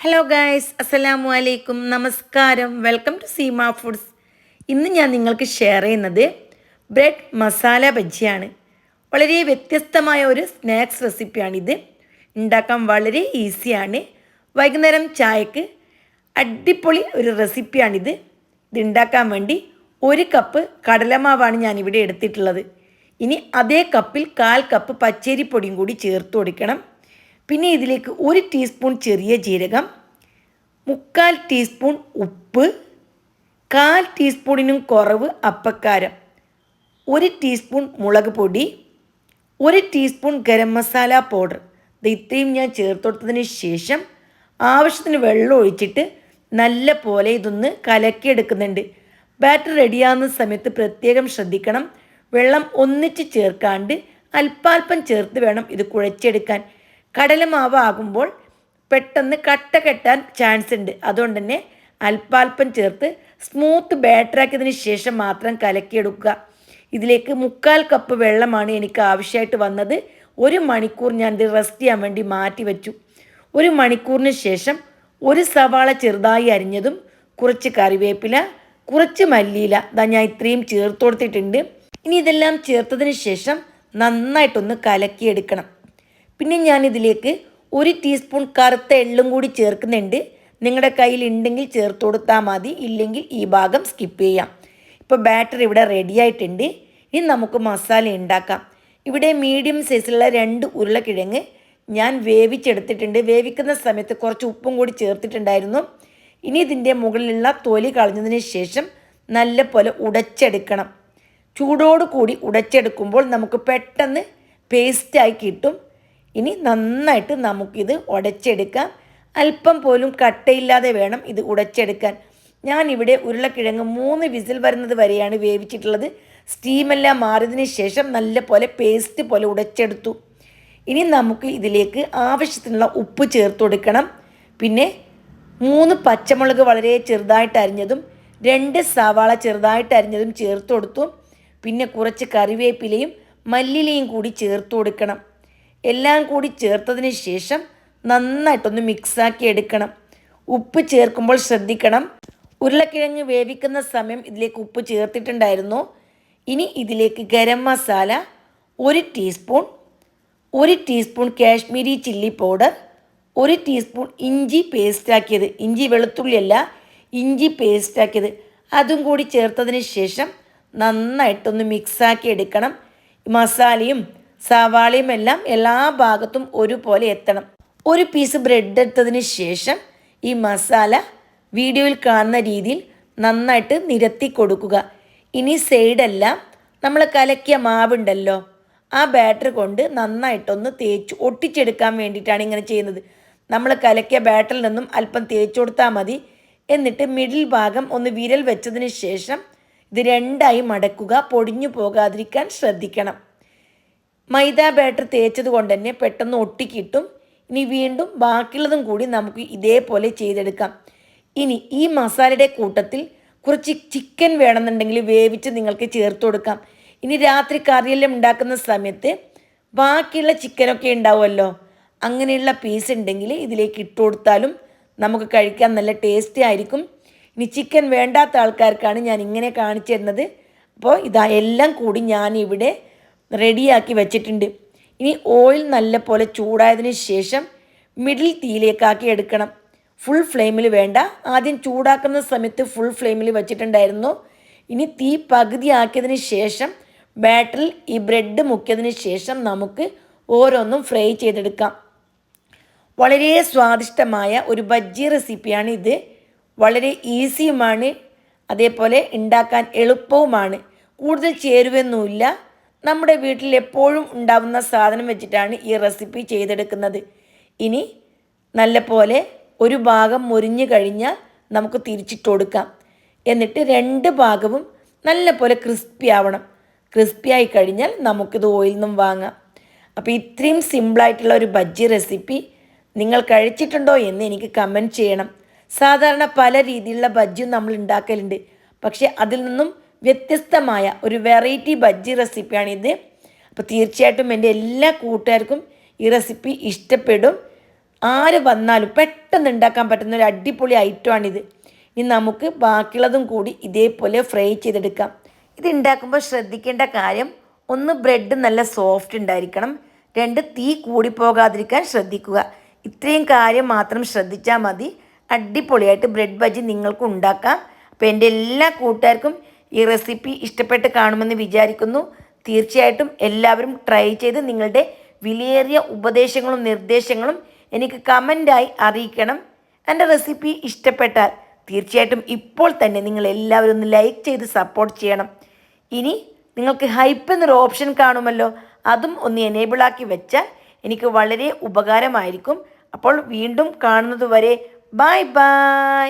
Hello guys അസ്സലാമു അലൈക്കും നമസ്കാരം വെൽക്കം ടു സീമ ഫുഡ്സ് ഇന്ന് ഞാൻ നിങ്ങൾക്ക് ഷെയർ ചെയ്യുന്നത് ബ്രെഡ് മസാല ബജ്ജിയാണ് വളരെ വ്യത്യസ്തമായ ഒരു സ്നാക്സ് റെസിപ്പിയാണിത് ഉണ്ടാക്കാൻ വളരെ ഈസിയാണ് വൈകുന്നേരം ചായക്ക് അടിപൊളി ഒരു റെസിപ്പിയാണിത് ഇത്. ഉണ്ടാക്കാൻ വേണ്ടി ഒരു കപ്പ് കടലമാവാണ് ഞാനിവിടെ എടുത്തിട്ടുള്ളത്. ഇനി അതേ കപ്പിൽ കാൽ കപ്പ് പച്ചരിപ്പൊടിയും കൂടി ചേർത്ത് കൊടുക്കണം. പിന്നെ ഇതിലേക്ക് ഒരു ടീസ്പൂൺ ചെറിയ ജീരകം മുക്കാൽ ടീസ്പൂൺ ഉപ്പ് കാൽ ടീസ്പൂണിനും കുറവ് അപ്പക്കാരം ഒരു ടീസ്പൂൺ മുളക് പൊടി ഒരു ടീസ്പൂൺ ഗരം മസാല പൗഡർ ഇത് ഇത്രയും ഞാൻ ചേർത്ത് കൊടുത്തതിന് ശേഷം ആവശ്യത്തിന് വെള്ളം ഒഴിച്ചിട്ട് നല്ല പോലെ ഇതൊന്ന് കലക്കിയെടുക്കുന്നുണ്ട്. ബാറ്റർ റെഡിയാവുന്ന സമയത്ത് പ്രത്യേകം ശ്രദ്ധിക്കണം. വെള്ളം ഒന്നിച്ച് ചേർക്കാണ്ട് അല്പാൽപ്പം ചേർത്ത് വേണം ഇത് കുഴച്ചെടുക്കാൻ. കടലമാവ് ആകുമ്പോൾ പെട്ടെന്ന് കട്ട കെട്ടാൻ ചാൻസ് ഉണ്ട്. അതുകൊണ്ട് തന്നെ അല്പാൽപ്പം ചേർത്ത് സ്മൂത്ത് ബാറ്ററാക്കിയതിന് ശേഷം മാത്രം കലക്കിയെടുക്കുക. ഇതിലേക്ക് മുക്കാൽ കപ്പ് വെള്ളമാണ് എനിക്ക് ആവശ്യമായിട്ട് വന്നത്. ഒരു മണിക്കൂർ ഞാൻ ഇത് റെസ്റ്റ് ചെയ്യാൻ വേണ്ടി മാറ്റി വെച്ചു. ഒരു മണിക്കൂറിന് ശേഷം ഒരു സവാള ചെറുതായി അരിഞ്ഞതും കുറച്ച് കറിവേപ്പില കുറച്ച് മല്ലിയില. ഇതാ ഞാൻ ഇത്രയും ചേർത്ത് കൊടുത്തിട്ടുണ്ട്. ഇനി ഇതെല്ലാം ചേർത്തതിന് ശേഷം നന്നായിട്ടൊന്ന് കലക്കിയെടുക്കണം. പിന്നെ ഞാനിതിലേക്ക് ഒരു ടീസ്പൂൺ കറുത്ത എള്ളും കൂടി ചേർക്കുന്നുണ്ട്. നിങ്ങളുടെ കയ്യിൽ ഉണ്ടെങ്കിൽ ചേർത്ത് കൊടുത്താൽ മതി. ഇല്ലെങ്കിൽ ഈ ഭാഗം സ്കിപ്പ് ചെയ്യാം. ഇപ്പോൾ ബാറ്റർ ഇവിടെ റെഡി ആയിട്ടുണ്ട്. ഇനി നമുക്ക് മസാല ഉണ്ടാക്കാം ഇവിടെ മീഡിയം സൈസിലുള്ള രണ്ട് ഉരുളക്കിഴങ്ങ് ഞാൻ വേവിച്ചെടുത്തിട്ടുണ്ട്. വേവിക്കുന്ന സമയത്ത് കുറച്ച് ഉപ്പും കൂടി ചേർത്തിട്ടുണ്ടായിരുന്നു. ഇനി ഇതിന്റെ മുകളിലുള്ള തൊലി കളഞ്ഞതിന് ശേഷം നല്ല പോലെ ഉടച്ചെടുക്കണം. ചൂടോട് കൂടി ഉടച്ചെടുക്കുമ്പോൾ നമുക്ക് പെട്ടെന്ന് പേസ്റ്റായി കിട്ടും. ഇനി നന്നായിട്ട് നമുക്കിത് ഉടച്ചെടുക്കാം. അല്പം പോലും കട്ടയില്ലാതെ വേണം ഇത് ഉടച്ചെടുക്കാൻ. ഞാനിവിടെ ഉരുളക്കിഴങ്ങ് മൂന്ന് വിസിൽ വരുന്നത് വരെയാണ് വേവിച്ചിട്ടുള്ളത്. സ്റ്റീമെല്ലാം മാറിയതിന് ശേഷം നല്ല പോലെ പേസ്റ്റ് പോലെ ഉടച്ചെടുത്തു. ഇനി നമുക്ക് ഇതിലേക്ക് ആവശ്യത്തിനുള്ള ഉപ്പ് ചേർത്ത് കൊടുക്കണം. പിന്നെ മൂന്ന് പച്ചമുളക് വളരെ ചെറുതായിട്ട് അരിഞ്ഞതും രണ്ട് സവാള ചെറുതായിട്ട് അരിഞ്ഞതും ചേർത്ത് കൊടുത്തു. പിന്നെ കുറച്ച് കറിവേപ്പിലയും മല്ലിലയും കൂടി ചേർത്ത് കൊടുക്കണം. എല്ലാം കൂടി ചേർത്തതിന് ശേഷം നന്നായിട്ടൊന്ന് മിക്സാക്കി എടുക്കണം. ഉപ്പ് ചേർക്കുമ്പോൾ ശ്രദ്ധിക്കണം. ഉരുളക്കിഴങ്ങ് വേവിക്കുന്ന സമയം ഇതിലേക്ക് ഉപ്പ് ചേർത്തിട്ടുണ്ടായിരുന്നു. ഇനി ഇതിലേക്ക് ഗരം മസാല ഒരു ടീസ്പൂൺ ഒരു ടീസ്പൂൺ കാശ്മീരി ചില്ലി പൗഡർ ഒരു ടീസ്പൂൺ ഇഞ്ചി പേസ്റ്റാക്കിയത് ഇഞ്ചി വെളുത്തുള്ളിയല്ല ഇഞ്ചി പേസ്റ്റാക്കിയത് അതും കൂടി ചേർത്തതിന് ശേഷം നന്നായിട്ടൊന്ന് മിക്സാക്കി എടുക്കണം. മസാലയും സവാളയും എല്ലാം എല്ലാ ഭാഗത്തും ഒരുപോലെ എത്തണം. ഒരു പീസ് ബ്രെഡ് എടുത്തതിന് ശേഷം ഈ മസാല വീഡിയോയിൽ കാണുന്ന രീതിയിൽ നന്നായിട്ട് നിരത്തി കൊടുക്കുക. ഇനി സൈഡെല്ലാം നമ്മൾ കലക്കിയ മാവുണ്ടല്ലോ ആ ബാറ്റർ കൊണ്ട് നന്നായിട്ടൊന്ന് തേച്ച് ഒട്ടിച്ചെടുക്കാൻ വേണ്ടിയിട്ടാണ് ഇങ്ങനെ ചെയ്യുന്നത്. നമ്മൾ കലക്കിയ ബാറ്ററിൽ നിന്നും അല്പം തേച്ച് കൊടുത്താൽ മതി. എന്നിട്ട് മിഡിൽ ഭാഗം ഒന്ന് വിരൽ വെച്ചതിന് ശേഷം ഇത് രണ്ടായി മടക്കുക പൊടിഞ്ഞു പോകാതിരിക്കാൻ ശ്രദ്ധിക്കണം. മൈദ ബാറ്റർ തേച്ചത് കൊണ്ട് തന്നെ പെട്ടെന്ന് ഒട്ടിക്കിട്ടും. ഇനി വീണ്ടും ബാക്കിയുള്ളതും കൂടി നമുക്ക് ഇതേപോലെ ചെയ്തെടുക്കാം. ഇനി ഈ മസാലയുടെ കൂട്ടത്തിൽ കുറച്ച് ചിക്കൻ വേണമെന്നുണ്ടെങ്കിൽ വേവിച്ച് നിങ്ങൾക്ക് ചേർത്ത് കൊടുക്കാം. ഇനി രാത്രി കറിയെല്ലാം ഉണ്ടാക്കുന്ന സമയത്ത് ബാക്കിയുള്ള ചിക്കനൊക്കെ ഉണ്ടാവുമല്ലോ. അങ്ങനെയുള്ള പീസ് ഉണ്ടെങ്കിൽ ഇതിലേക്ക് ഇട്ട് കൊടുത്താലും നമുക്ക് കഴിക്കാൻ നല്ല ടേസ്റ്റി ആയിരിക്കും. ഇനി ചിക്കൻ വേണ്ടാത്ത ആൾക്കാർക്കാണ് ഞാൻ ഇങ്ങനെ കാണിച്ചു തരുന്നത്. അപ്പോൾ ഇതാ എല്ലാം കൂടി ഞാനിവിടെ റെഡിയാക്കി വെച്ചിട്ടുണ്ട്. ഇനി ഓയിൽ നല്ല പോലെ ചൂടായതിന് ശേഷം മിഡിൽ തീയിലേക്കാക്കി എടുക്കണം. ഫുൾ ഫ്ലെയിമിൽ വേണ്ട. ആദ്യം ചൂടാക്കുന്ന സമയത്ത് ഫുൾ ഫ്ലെയിമിൽ വെച്ചിട്ടുണ്ടായിരുന്നു. ഇനി തീ പകുതി ആക്കിയതിന് ശേഷം ബാറ്ററിൽ ഈ ബ്രെഡ് മുക്കിയതിന് ശേഷം നമുക്ക് ഓരോന്നും ഫ്രൈ ചെയ്തെടുക്കാം. വളരെ സ്വാദിഷ്ടമായ ഒരു ബജ്ജി റെസിപ്പിയാണ് ഇത്. വളരെ ഈസിയുമാണ് അതേപോലെ ഉണ്ടാക്കാൻ എളുപ്പവുമാണ്. കൂടുതൽ ചേരുവൊന്നുമില്ല നമ്മുടെ വീട്ടിൽ എപ്പോഴും ഉണ്ടാവുന്ന സാധനം വെച്ചിട്ടാണ് ഈ റെസിപ്പി ചെയ്തെടുക്കുന്നത്. ഇനി നല്ല പോലെ ഒരു ഭാഗം മുരിഞ്ഞു കഴിഞ്ഞാൽ നമുക്ക് തിരിച്ചിട്ട് കൊടുക്കാം. എന്നിട്ട് രണ്ട് ഭാഗവും നല്ല പോലെ ക്രിസ്പി ആവണം. ക്രിസ്പി ആയി കഴിഞ്ഞാൽ നമുക്കിത് ഓയിൽ നിന്നും വാങ്ങാം. അപ്പോൾ ഇത്രയും സിമ്പിളായിട്ടുള്ള ഒരു ബജ്ജി റെസിപ്പി നിങ്ങൾ കഴിച്ചിട്ടുണ്ടോ എന്ന് എനിക്ക് കമന്റ് ചെയ്യണം. സാധാരണ പല രീതിയിലുള്ള ബജ്ജിയും നമ്മൾ ഉണ്ടാക്കലുണ്ട്. പക്ഷേ അതിൽ നിന്നും വ്യത്യസ്തമായ ഒരു വെറൈറ്റി ബജ്ജി റെസിപ്പിയാണിത് അപ്പോൾ തീർച്ചയായിട്ടും എന്റെ എല്ലാ കൂട്ടുകാർക്കും ഈ റെസിപ്പി ഇഷ്ടപ്പെടും. ആര് വന്നാലും പെട്ടെന്ന് ഉണ്ടാക്കാൻ പറ്റുന്ന ഒരു അടിപൊളി ഐറ്റമാണിത് ഇനി നമുക്ക് ബാക്കിയുള്ളതും കൂടി ഇതേപോലെ ഫ്രൈ ചെയ്തെടുക്കാം. ഇത് ഉണ്ടാക്കുമ്പോൾ ശ്രദ്ധിക്കേണ്ട കാര്യം ഒന്ന് ബ്രെഡ് നല്ല സോഫ്റ്റ് ഉണ്ടായിരിക്കണം. രണ്ട് തീ കൂടിപ്പോകാതിരിക്കാൻ ശ്രദ്ധിക്കുക. ഇത്രയും കാര്യം മാത്രം ശ്രദ്ധിച്ചാൽ മതി. അടിപൊളിയായിട്ട് ബ്രെഡ് ബജി നിങ്ങൾക്ക് ഉണ്ടാക്കാം. അപ്പോൾ എന്റെ എല്ലാ കൂട്ടുകാർക്കും ഈ റെസിപ്പി ഇഷ്ടപ്പെട്ട് കാണുമെന്ന് വിചാരിക്കുന്നു. തീർച്ചയായിട്ടും എല്ലാവരും ട്രൈ ചെയ്ത് നിങ്ങളുടെ വിലയേറിയ ഉപദേശങ്ങളും നിർദ്ദേശങ്ങളും എനിക്ക് കമന്റായി അറിയിക്കണം. എന്റെ റെസിപ്പി ഇഷ്ടപ്പെട്ടാൽ തീർച്ചയായിട്ടും ഇപ്പോൾ തന്നെ നിങ്ങൾ എല്ലാവരും ഒന്ന് ലൈക്ക് ചെയ്ത് സപ്പോർട്ട് ചെയ്യണം. ഇനി നിങ്ങൾക്ക് ഹൈപ്പ് എന്നൊരു ഓപ്ഷൻ കാണുമല്ലോ അതും ഒന്ന് എനേബിളാക്കി വെച്ചാൽ എനിക്ക് വളരെ ഉപകാരമായിരിക്കും. അപ്പോൾ വീണ്ടും കാണുന്നത് വരെ ബായ് ബൈ